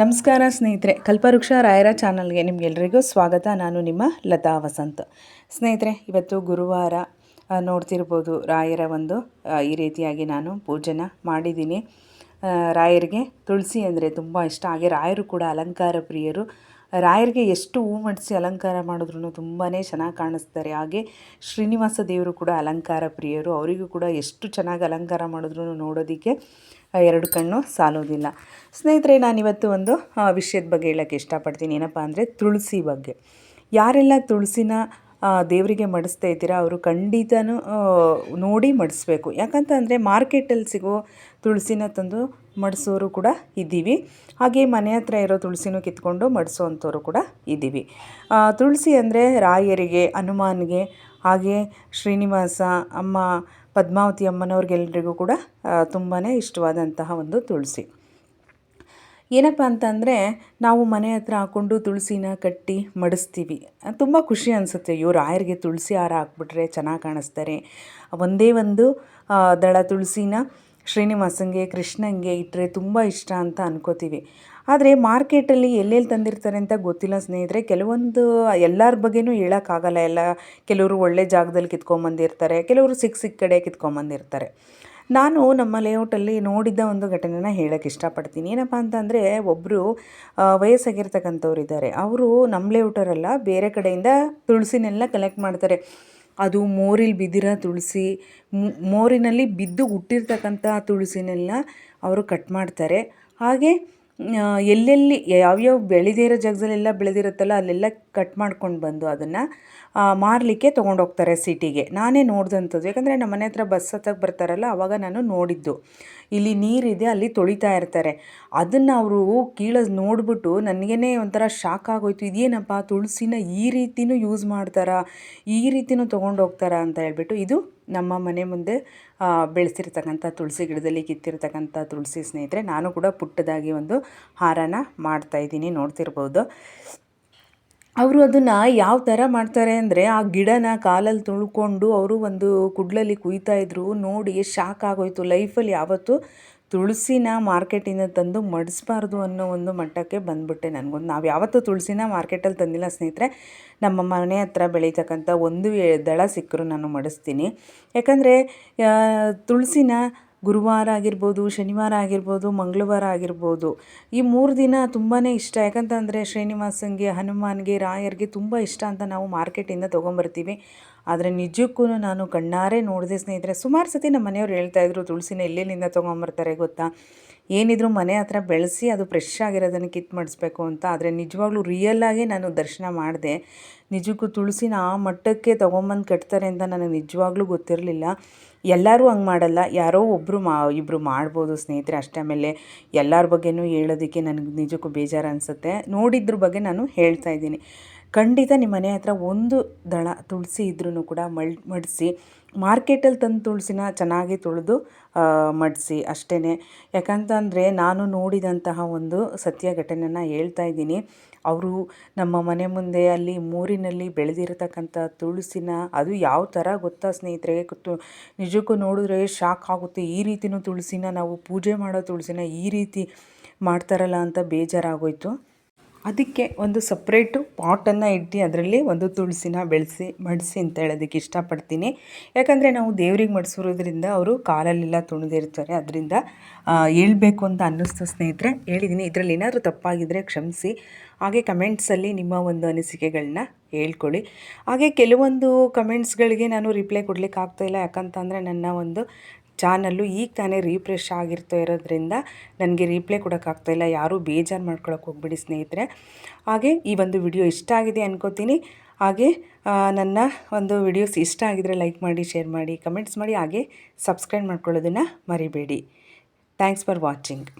ನಮಸ್ಕಾರ ಸ್ನೇಹಿತರೆ, ಕಲ್ಪವೃಕ್ಷ ರಾಯರ ಚಾನಲ್ಗೆ ನಿಮಗೆಲ್ರಿಗೂ ಸ್ವಾಗತ. ನಾನು ನಿಮ್ಮ ಲತಾ ವಸಂತ್. ಸ್ನೇಹಿತರೆ, ಇವತ್ತು ಗುರುವಾರ ನೋಡ್ತಿರ್ಬೋದು ರಾಯರ ಒಂದು ಈ ರೀತಿಯಾಗಿ ನಾನು ಪೂಜೆನ ಮಾಡಿದ್ದೀನಿ. ರಾಯರಿಗೆ ತುಳಸಿ ಅಂದರೆ ತುಂಬ ಇಷ್ಟ. ಹಾಗೆ ರಾಯರು ಕೂಡ ಅಲಂಕಾರ ಪ್ರಿಯರು. ರಾಯರಿಗೆ ಎಷ್ಟು ಹೂ ಮಡಿಸಿ ಅಲಂಕಾರ ಮಾಡಿದ್ರು ತುಂಬಾ ಚೆನ್ನಾಗಿ ಕಾಣಿಸ್ತಾರೆ. ಹಾಗೆ ಶ್ರೀನಿವಾಸ ದೇವರು ಕೂಡ ಅಲಂಕಾರ ಪ್ರಿಯರು. ಅವರಿಗೂ ಕೂಡ ಎಷ್ಟು ಚೆನ್ನಾಗಿ ಅಲಂಕಾರ ಮಾಡಿದ್ರು ನೋಡೋದಕ್ಕೆ ಎರಡು ಕಣ್ಣು ಸಾಲೋದಿಲ್ಲ ಸ್ನೇಹಿತರೆ ನಾನಿವತ್ತು ಒಂದು ಆ, ವಿಷಯದ ಬಗ್ಗೆ ಹೇಳೋಕ್ಕೆ ಇಷ್ಟಪಡ್ತೀನಿ. ಏನಪ್ಪ ಅಂದರೆ ತುಳಸಿ ಬಗ್ಗೆ. ಯಾರೆಲ್ಲ ತುಳಸಿನ ದೇವರಿಗೆ ಮಡಿಸ್ತಾ ಇದ್ದೀರಾ, ಅವರು ಖಂಡಿತನೂ ನೋಡಿ ಮಡಿಸ್ಬೇಕು. ಯಾಕಂತಂದರೆ ಮಾರ್ಕೆಟಲ್ಲಿ ಸಿಗೋ ತುಳಸಿನ ತಂದು ಮಡಿಸೋರು ಕೂಡ ಇದ್ದೀವಿ. ಹಾಗೆ ಮನೆ ಹತ್ರ ಇರೋ ತುಳಸಿನೂ ಕಿತ್ಕೊಂಡು ಮಡಿಸೋವಂಥವ್ರು ಕೂಡ ಇದ್ದೀವಿ. ತುಳಸಿ ಅಂದರೆ ರಾಯರಿಗೆ, ಹನುಮಾನ್ಗೆ, ಹಾಗೆ ಶ್ರೀನಿವಾಸ, ಅಮ್ಮ, ಪದ್ಮಾವತಿ ಅಮ್ಮನವ್ರಿಗೆಲ್ರಿಗೂ ಕೂಡ ತುಂಬಾ ಇಷ್ಟವಾದಂತಹ ಒಂದು ತುಳಸಿ. ಏನಪ್ಪ ಅಂತಂದರೆ ನಾವು ಮನೆ ಹತ್ರ ಹಾಕ್ಕೊಂಡು ತುಳಸಿನ ಕಟ್ಟಿ ಮಡಿಸ್ತೀವಿ. ತುಂಬ ಖುಷಿ ಅನಿಸುತ್ತೆ. ಅಯ್ಯೋ ರಾಯರಿಗೆ ತುಳಸಿ ಹಾರ ಹಾಕ್ಬಿಟ್ರೆ ಚೆನ್ನಾಗಿ ಕಾಣಿಸ್ತಾರೆ. ಒಂದೇ ಒಂದು ದಳ ತುಳಸಿನ ಶ್ರೀನಿವಾಸಂಗೆ, ಕೃಷ್ಣಂಗೆ ಇಟ್ಟರೆ ತುಂಬ ಇಷ್ಟ ಅಂತ ಅನ್ಕೋತೀವಿ. ಆದರೆ ಮಾರ್ಕೆಟಲ್ಲಿ ಎಲ್ಲೆಲ್ಲಿ ತಂದಿರ್ತಾರೆ ಅಂತ ಗೊತ್ತಿಲ್ಲ ಸ್ನೇಹಿತರೆ. ಕೆಲವೊಂದು, ಎಲ್ಲರ ಬಗ್ಗೆನೂ ಹೇಳೋಕ್ಕಾಗಲ್ಲ ಎಲ್ಲ. ಕೆಲವರು ಒಳ್ಳೆ ಜಾಗದಲ್ಲಿ ಕಿತ್ಕೊಂಬಂದಿರ್ತಾರೆ, ಕೆಲವರು ಸಿಕ್ಕ ಸಿಕ್ಕ ಕಡೆ ಕಿತ್ಕೊಂಬಂದಿರ್ತಾರೆ. ನಾನು ನಮ್ಮ ಲೇಔಟಲ್ಲಿ ನೋಡಿದ್ದ ಒಂದು ಘಟನೆನ ಹೇಳೋಕ್ಕೆ ಇಷ್ಟಪಡ್ತೀನಿ. ಏನಪ್ಪ ಅಂತಂದರೆ ಒಬ್ಬರು ವಯಸ್ಸಾಗಿರ್ತಕ್ಕಂಥವ್ರು ಇದ್ದಾರೆ ಅವರು ನಮ್ಮ ಲೇಔಟರಲ್ಲ, ಬೇರೆ ಕಡೆಯಿಂದ ತುಳಸಿನೆಲ್ಲ ಕಲೆಕ್ಟ್ ಮಾಡ್ತಾರೆ. ಅದು ಮೋರಿಲಿ ಬಿದ್ದಿರೋ ತುಳಸಿ ಮೋರಿನಲ್ಲಿ ಬಿದ್ದು ಹುಟ್ಟಿರ್ತಕ್ಕಂಥ ತುಳಸಿನೆಲ್ಲ ಅವರು ಕಟ್ ಮಾಡ್ತಾರೆ. ಹಾಗೆ ಎಲ್ಲೆಲ್ಲಿ, ಯಾವ್ಯಾವ ಬೆಳೆದಿರೋ ಜಾಗದಲ್ಲೆಲ್ಲ ಬೆಳೆದಿರುತ್ತಲ್ಲ, ಅಲ್ಲೆಲ್ಲ ಕಟ್ ಮಾಡ್ಕೊಂಡು ಬಂದು ಅದನ್ನು ಮಾರಲಿಕ್ಕೆ ತೊಗೊಂಡೋಗ್ತಾರೆ ಸಿಟಿಗೆ. ನಾನೇ ನೋಡಿದಂಥದ್ದು. ಯಾಕಂದರೆ ನಮ್ಮ ಮನೆ ಹತ್ರ ಬಸ್ ಹತ್ತಕ್ಕೆ ಬರ್ತಾರಲ್ಲ, ಅವಾಗ ನಾನು ನೋಡಿದ್ದು. ಇಲ್ಲಿ ನೀರಿದೆ, ಅಲ್ಲಿ ತೊಳಿತಾ ಇರ್ತಾರೆ. ಅದನ್ನು ಅವರು ಕೀಳೋದು ನೋಡಿಬಿಟ್ಟು ನನಗೇ ಒಂಥರ ಶಾಕ್ ಆಗೋಯ್ತು. ಇದೇನಪ್ಪ, ತುಳಸಿನ ಈ ರೀತಿನೂ ಯೂಸ್ ಮಾಡ್ತಾರಾ, ಈ ರೀತಿನೂ ತೊಗೊಂಡೋಗ್ತಾರಾ ಅಂತ ಹೇಳ್ಬಿಟ್ಟು ಇದು ನಮ್ಮ ಮನೆ ಮುಂದೆ ಬೆಳೆಸಿರ್ತಕ್ಕಂಥ ತುಳಸಿ ಗಿಡದಲ್ಲಿ ಕಿತ್ತಿರ್ತಕ್ಕಂಥ ತುಳಸಿ ಸ್ನೇಹಿತರೆ, ನಾನು ಕೂಡ ಪುಟ್ಟದಾಗಿ ಒಂದು ಹಾರನ ಮಾಡ್ತಾಯಿದ್ದೀನಿ ನೋಡ್ತಿರ್ಬೋದು. ಅವರು ಅದನ್ನು ಯಾವ ಥರ ಮಾಡ್ತಾರೆ ಅಂದರೆ ಆ ಗಿಡನ ಕಾಲಲ್ಲಿ ತುಳ್ಕೊಂಡು ಅವರು ಒಂದು ಕುಡ್ಲಲ್ಲಿ ಕುಯ್ತಾ ಇದ್ರು ನೋಡಿ ಶಾಕ್ ಆಗೋಯ್ತು. ಲೈಫಲ್ಲಿ ಯಾವತ್ತೂ ತುಳಸಿನ ಮಾರ್ಕೆಟಿಂದ ತಂದು ಮಡಿಸ್ಬಾರ್ದು ಅನ್ನೋ ಒಂದು ಮಟ್ಟಕ್ಕೆ ಬಂದ್ಬಿಟ್ಟೆ ನನಗೊಂದು. ನಾವು ಯಾವತ್ತೂ ತುಳಸಿನ ಮಾರ್ಕೆಟಲ್ಲಿ ತಂದಿಲ್ಲ ಸ್ನೇಹಿತರೆ. ನಮ್ಮ ಮನೆ ಹತ್ರ ಬೆಳೀತಕ್ಕಂಥ ಒಂದು ದಳ ಸಿಕ್ಕರೂ ನಾನು ಮಡಿಸ್ತೀನಿ. ಯಾಕಂದರೆ ತುಳಸಿನ ಗುರುವಾರ ಆಗಿರ್ಬೋದು, ಶನಿವಾರ ಆಗಿರ್ಬೋದು, ಮಂಗಳವಾರ ಆಗಿರ್ಬೋದು, ಈ ಮೂರು ದಿನ ತುಂಬಾ ಇಷ್ಟ. ಯಾಕಂತಂದರೆ ಶ್ರೀನಿವಾಸನಿಗೆ ಹನುಮಾನ್ಗೆ, ರಾಯರ್ಗೆ ತುಂಬ ಇಷ್ಟ ಅಂತ ನಾವು ಮಾರ್ಕೆಟಿಂದ ತೊಗೊಂಬರ್ತೀವಿ. ಆದರೆ ನಿಜಕ್ಕೂ ನಾನು ಕಣ್ಣಾರೆ ನೋಡಿದೆ ಸ್ನೇಹಿತರೆ, ಸುಮಾರು ಸತಿ ನಮ್ಮ ಮನೆಯವ್ರು ಹೇಳ್ತಾಯಿದ್ರು ತುಳಸಿನ ಎಲ್ಲೆಲ್ಲಿಂದ ತೊಗೊಂಬರ್ತಾರೆ ಗೊತ್ತಾ? ಏನಿದ್ರು ಮನೆ ಹತ್ರ ಬೆಳೆಸಿ ಅದು ಫ್ರೆಶ್ ಆಗಿರೋದನ್ನು ಕಿತ್ತು ಮಾಡಿಸ್ಬೇಕು ಅಂತ. ಆದರೆ ನಿಜವಾಗ್ಲೂ ರಿಯಲ್ಲಾಗಿ ನಾನು ದರ್ಶನ ಮಾಡಿದೆ. ನಿಜಕ್ಕೂ ತುಳಸಿನ ಆ ಮಟ್ಟಕ್ಕೆ ತೊಗೊಂಬಂದು ಕಟ್ತಾರೆ ಅಂತ ನನಗೆ ನಿಜವಾಗ್ಲೂ ಗೊತ್ತಿರಲಿಲ್ಲ. ಎಲ್ಲರೂ ಹಂಗೆ ಮಾಡಲ್ಲ. ಯಾರೋ ಒಬ್ಬರು ಮಾ ಇಬ್ಬರು ಮಾಡ್ಬೋದು ಸ್ನೇಹಿತರೆ ಅಷ್ಟೇ. ಆಮೇಲೆ ಎಲ್ಲರ ಬಗ್ಗೆನೂ ಹೇಳೋದಕ್ಕೆ ನನಗೆ ನಿಜಕ್ಕೂ ಬೇಜಾರು ಅನಿಸುತ್ತೆ. ನೋಡಿದ್ರ ಬಗ್ಗೆ ನಾನು ಹೇಳ್ತಾ ಇದ್ದೀನಿ. ಖಂಡಿತ ನಿಮ್ಮ ಮನೆ ಹತ್ರ ಒಂದು ದಳ ತುಳಸಿ ಇದ್ರೂ ಕೂಡ ಮಳ್, ಮಡಿಸಿ. ಮಾರ್ಕೆಟಲ್ಲಿ ತಂದು ತುಳಸಿನ ಚೆನ್ನಾಗಿ ತುಳಿದು ಮಡಿಸಿ ಅಷ್ಟೇ ಯಾಕಂತಂದರೆ ನಾನು ನೋಡಿದಂತಹ ಒಂದು ಸತ್ಯ ಘಟನೆನ ಹೇಳ್ತಾ ಇದ್ದೀನಿ. ಅವರು ನಮ್ಮ ಮನೆ ಮುಂದೆ ಅಲ್ಲಿ ಮೂರಿನಲ್ಲಿ ಬೆಳೆದಿರತಕ್ಕಂಥ ತುಳಸಿನ, ಅದು ಯಾವ ಥರ ಗೊತ್ತಾ ಸ್ನೇಹಿತರೆ? ತು, ನಿಜಕ್ಕೂ ನೋಡಿದ್ರೆ ಶಾಕ್ ಆಗುತ್ತೆ. ಈ ರೀತಿನೂ ತುಳಸಿನ ನಾವು ಪೂಜೆ ಮಾಡೋ ತುಳಸಿನ ಈ ರೀತಿ ಮಾಡ್ತಾರಲ್ಲ ಅಂತ ಬೇಜಾರಾಗೋಯ್ತು. ಅದಕ್ಕೆ ಒಂದು ಸಪ್ರೇಟು ಪಾಟನ್ನು ಇಟ್ಟು ಅದರಲ್ಲಿ ಒಂದು ತುಳಸಿನ ಬೆಳೆಸಿ, ಮಡಿಸಿ ಅಂತ ಹೇಳೋದಕ್ಕೆ ಇಷ್ಟಪಡ್ತೀನಿ. ಯಾಕಂದರೆ ನಾವು ದೇವ್ರಿಗೆ ಮಡಿಸಿರೋದ್ರಿಂದ ಅವರು ಕಾಲಲ್ಲೆಲ್ಲ ತುಣಿದಿರ್ತಾರೆ ಅದರಿಂದ ಹೇಳ್ಬೇಕು ಅಂತ ಅನ್ನಿಸ್ತು ಸ್ನೇಹಿತರೆ. ಹೇಳಿದ್ದೀನಿ. ಇದರಲ್ಲಿ ಏನಾದರೂ ತಪ್ಪಾಗಿದ್ದರೆ ಕ್ಷಮಿಸಿ. ಹಾಗೆ ಕಮೆಂಟ್ಸಲ್ಲಿ ನಿಮ್ಮ ಒಂದು ಅನಿಸಿಕೆಗಳನ್ನ ಹೇಳ್ಕೊಳ್ಳಿ. ಹಾಗೆ ಕೆಲವೊಂದು ಕಮೆಂಟ್ಸ್ಗಳಿಗೆ ನಾನು ರಿಪ್ಲೈ ಕೊಡಲಿಕ್ಕೆ ಆಗ್ತಾಯಿಲ್ಲ ಯಾಕಂತಂದರೆ ನನ್ನ ಒಂದು ಚಾನಲ್ಲು ಈಗ ತಾನೇ ರೀಫ್ರೆಶ್ ಆಗಿರ್ತಾ ಇರೋದ್ರಿಂದ ನನಗೆ ರೀಪ್ಲೈ ಕೊಡೋಕ್ಕಾಗ್ತಾಯಿಲ್ಲ ಯಾರೂ ಬೇಜಾರು ಮಾಡ್ಕೊಳಕ್ಕೆ ಹೋಗ್ಬಿಡಿ ಸ್ನೇಹಿತರೆ. ಹಾಗೆ ಈ ಒಂದು ವಿಡಿಯೋ ಇಷ್ಟ ಆಗಿದೆ ಅನ್ಕೋತೀನಿ. ಹಾಗೆ ನನ್ನ ಒಂದು ವಿಡಿಯೋಸ್ ಇಷ್ಟ ಆಗಿದರೆ ಲೈಕ್ ಮಾಡಿ ಶೇರ್ ಮಾಡಿ ಕಮೆಂಟ್ಸ್ ಮಾಡಿ, ಹಾಗೆ ಸಬ್ಸ್ಕ್ರೈಬ್ ಮಾಡ್ಕೊಳ್ಳೋದನ್ನು ಮರಿಬೇಡಿ. Thanks for watching